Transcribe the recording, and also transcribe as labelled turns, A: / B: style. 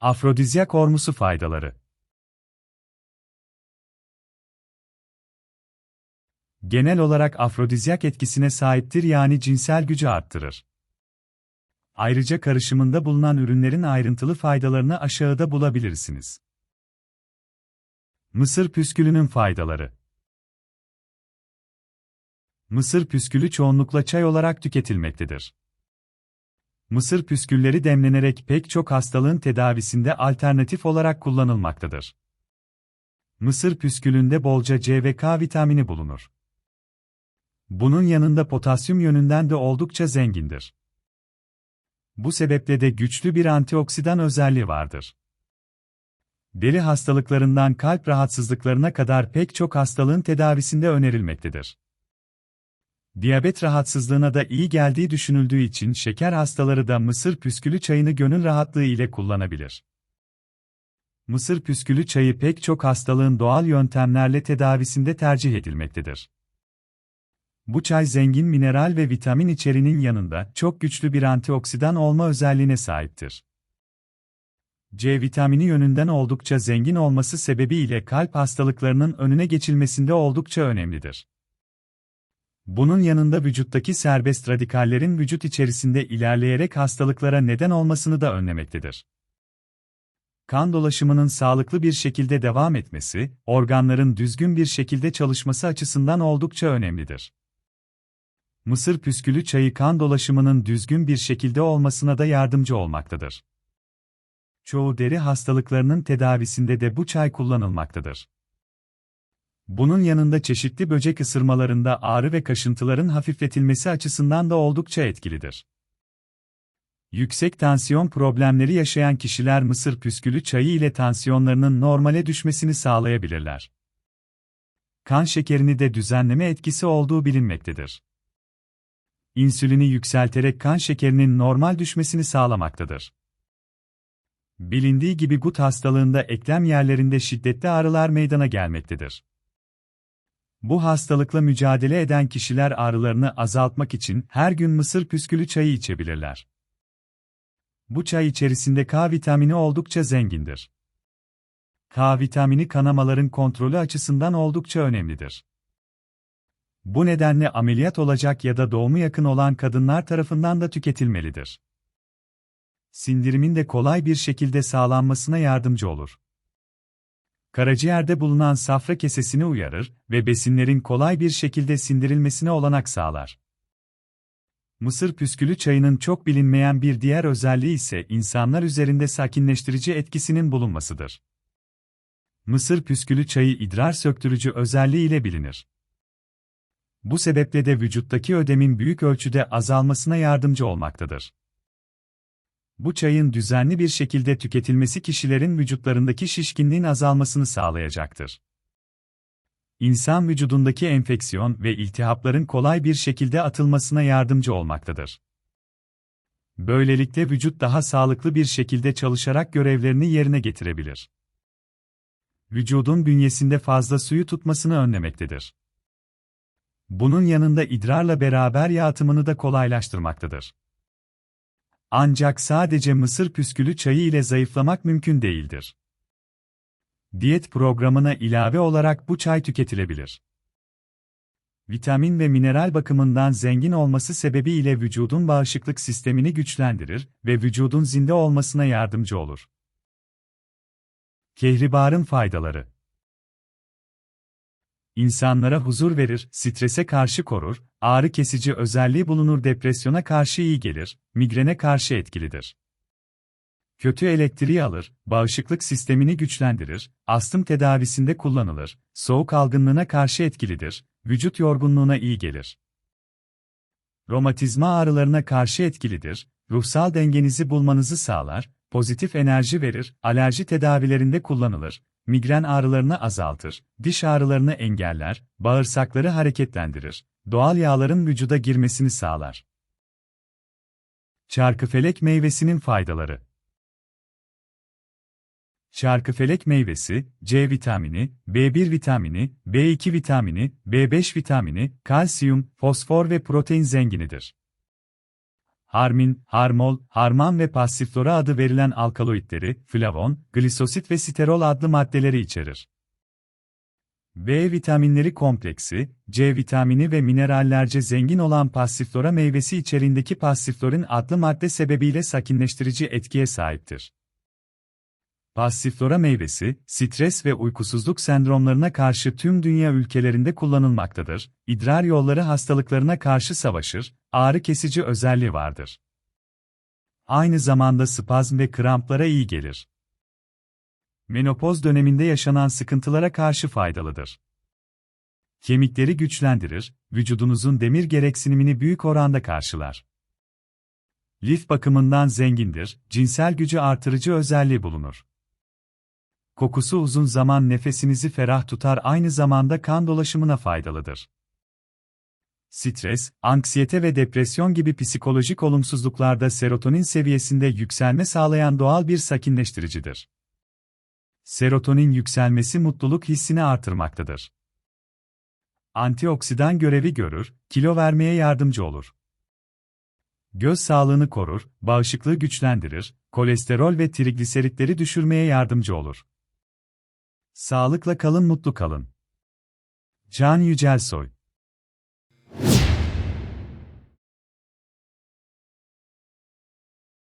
A: Afrodizyak hormusu faydaları Genel olarak afrodizyak etkisine sahiptir yani cinsel gücü arttırır. Ayrıca karışımında bulunan ürünlerin ayrıntılı faydalarını aşağıda bulabilirsiniz. Mısır püskülünün faydaları Mısır püskülü çoğunlukla çay olarak tüketilmektedir. Mısır püskülleri demlenerek pek çok hastalığın tedavisinde alternatif olarak kullanılmaktadır. Mısır püskülünde bolca C ve K vitamini bulunur. Bunun yanında potasyum yönünden de oldukça zengindir. Bu sebeple de güçlü bir antioksidan özelliği vardır. Deri hastalıklarından kalp rahatsızlıklarına kadar pek çok hastalığın tedavisinde önerilmektedir. Diyabet rahatsızlığına da iyi geldiği düşünüldüğü için şeker hastaları da mısır püskülü çayını gönül rahatlığı ile kullanabilir. Mısır püskülü çayı pek çok hastalığın doğal yöntemlerle tedavisinde tercih edilmektedir. Bu çay zengin mineral ve vitamin içeriğinin yanında çok güçlü bir antioksidan olma özelliğine sahiptir. C vitamini yönünden oldukça zengin olması sebebiyle kalp hastalıklarının önüne geçilmesinde oldukça önemlidir. Bunun yanında vücuttaki serbest radikallerin vücut içerisinde ilerleyerek hastalıklara neden olmasını da önlemektedir. Kan dolaşımının sağlıklı bir şekilde devam etmesi, organların düzgün bir şekilde çalışması açısından oldukça önemlidir. Mısır püskülü çayı kan dolaşımının düzgün bir şekilde olmasına da yardımcı olmaktadır. Çoğu deri hastalıklarının tedavisinde de bu çay kullanılmaktadır. Bunun yanında çeşitli böcek ısırmalarında ağrı ve kaşıntıların hafifletilmesi açısından da oldukça etkilidir. Yüksek tansiyon problemleri yaşayan kişiler mısır püskülü çayı ile tansiyonlarının normale düşmesini sağlayabilirler. Kan şekerini de düzenleme etkisi olduğu bilinmektedir. İnsülini yükselterek kan şekerinin normal düşmesini sağlamaktadır. Bilindiği gibi gut hastalığında eklem yerlerinde şiddetli ağrılar meydana gelmektedir. Bu hastalıkla mücadele eden kişiler ağrılarını azaltmak için her gün mısır püskülü çayı içebilirler. Bu çay içerisinde K vitamini oldukça zengindir. K vitamini kanamaların kontrolü açısından oldukça önemlidir. Bu nedenle ameliyat olacak ya da doğumu yakın olan kadınlar tarafından da tüketilmelidir. Sindirimin de kolay bir şekilde sağlanmasına yardımcı olur. Karaciğerde bulunan safra kesesini uyarır ve besinlerin kolay bir şekilde sindirilmesine olanak sağlar. Mısır püskülü çayının çok bilinmeyen bir diğer özelliği ise insanlar üzerinde sakinleştirici etkisinin bulunmasıdır. Mısır püskülü çayı idrar söktürücü özelliği ile bilinir. Bu sebeple de vücuttaki ödemin büyük ölçüde azalmasına yardımcı olmaktadır. Bu çayın düzenli bir şekilde tüketilmesi kişilerin vücutlarındaki şişkinliğin azalmasını sağlayacaktır. İnsan vücudundaki enfeksiyon ve iltihapların kolay bir şekilde atılmasına yardımcı olmaktadır. Böylelikle vücut daha sağlıklı bir şekilde çalışarak görevlerini yerine getirebilir. Vücudun bünyesinde fazla suyu tutmasını önlemektedir. Bunun yanında idrarla beraber yağ atımını da kolaylaştırmaktadır. Ancak sadece mısır püskülü çayı ile zayıflamak mümkün değildir. Diyet programına ilave olarak bu çay tüketilebilir. Vitamin ve mineral bakımından zengin olması sebebiyle vücudun bağışıklık sistemini güçlendirir ve vücudun zinde olmasına yardımcı olur. Kehribarın faydaları İnsanlara huzur verir, strese karşı korur, ağrı kesici özelliği bulunur depresyona karşı iyi gelir, migrene karşı etkilidir. Kötü elektriği alır, bağışıklık sistemini güçlendirir, astım tedavisinde kullanılır, soğuk algınlığına karşı etkilidir, vücut yorgunluğuna iyi gelir. Romatizma ağrılarına karşı etkilidir, ruhsal dengenizi bulmanızı sağlar, pozitif enerji verir, alerji tedavilerinde kullanılır, migren ağrılarını azaltır, diş ağrılarını engeller, bağırsakları hareketlendirir, doğal yağların vücuda girmesini sağlar. Çarkıfelek meyvesinin faydaları Çarkıfelek meyvesi, C vitamini, B1 vitamini, B2 vitamini, B5 vitamini, kalsiyum, fosfor ve protein zenginidir. Harmin, harmol, harman ve passiflora adı verilen alkaloidleri, flavon, glisosit ve sterol adlı maddeleri içerir. B vitaminleri kompleksi, C vitamini ve minerallerce zengin olan passiflora meyvesi içerindeki passiflorin adlı madde sebebiyle sakinleştirici etkiye sahiptir. Passiflora meyvesi, stres ve uykusuzluk sendromlarına karşı tüm dünya ülkelerinde kullanılmaktadır, idrar yolları hastalıklarına karşı savaşır, ağrı kesici özelliği vardır. Aynı zamanda spazm ve kramplara iyi gelir. Menopoz döneminde yaşanan sıkıntılara karşı faydalıdır. Kemikleri güçlendirir, vücudunuzun demir gereksinimini büyük oranda karşılar. Lif bakımından zengindir, cinsel gücü artırıcı özelliği bulunur. Kokusu uzun zaman nefesinizi ferah tutar aynı zamanda kan dolaşımına faydalıdır. Stres, anksiyete ve depresyon gibi psikolojik olumsuzluklarda serotonin seviyesinde yükselme sağlayan doğal bir sakinleştiricidir. Serotonin yükselmesi mutluluk hissini artırmaktadır. Antioksidan görevi görür, kilo vermeye yardımcı olur. Göz sağlığını korur, bağışıklığı güçlendirir, kolesterol ve trigliseritleri düşürmeye yardımcı olur. Sağlıkla kalın, mutlu kalın. Can Yücelsoy